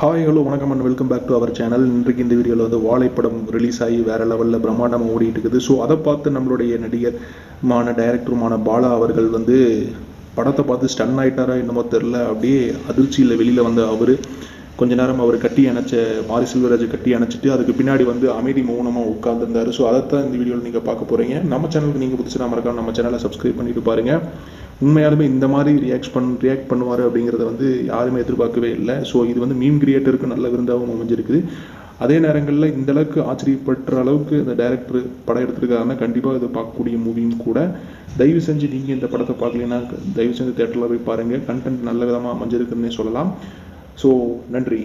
Hi hello வணக்கம் and welcome back to our channel இன்றைக்கு இந்த வீடியோவில் வந்து வாழைப்படம் ரிலீஸ் ஆகி வேற லெவலில் பிரம்மாண்டமாக ஓடிட்டு இருக்குது. ஸோ அதை பார்த்து நம்மளுடைய நடிகர்மான டைரக்டருமான பாலா அவர்கள் வந்து படத்தை பார்த்து ஸ்டன் ஆகிட்டாரா என்னமோ தெரில அப்படியே அதிர்ச்சியில் வெளியில் வந்த அவர் கொஞ்ச நேரம் அவர் கட்டி அணைச்ச மாரி செல்வராஜ் கட்டி அணைச்சிட்டு அதுக்கு பின்னாடி வந்து அமைதி மௌனமாக உட்காந்துருந்தாரு ஸோ அதைத்தான் இந்த வீடியோவில் நீங்கள் பார்க்க போகிறீங்க நம்ம சேனலுக்கு நீங்கள் புதுசாக மறக்காம நம்ம சேனலை சப்ஸ்கிரைப் பண்ணிட்டு பாருங்கள் உண்மையாலுமே இந்த மாதிரி ரியாக்ட் பண் ரியாக்ட் பண்ணுவார் அப்படிங்கிறத வந்து யாருமே எதிர்பார்க்கவே இல்லை. ஸோ இது வந்து மீம் கிரியேட்டருக்கு நல்ல விருந்தாகவும் அமைஞ்சிருக்குது. அதே நேரங்களில் இந்த அளவுக்கு ஆச்சரியப்படுற அளவுக்கு இந்த டைரக்டர் படம் எடுத்திருக்காருன்னா கண்டிப்பாக இதை பார்க்கக்கூடிய மூவியும் கூட. தயவு செஞ்சு நீங்கள் இந்த படத்தை பார்க்கலைன்னா தயவு செஞ்சு தேட்டரில் போய் பாருங்கள் கண்டென்ட் நல்ல விதமாக அமைஞ்சிருக்குன்னே சொல்லலாம். ஸோ நன்றி.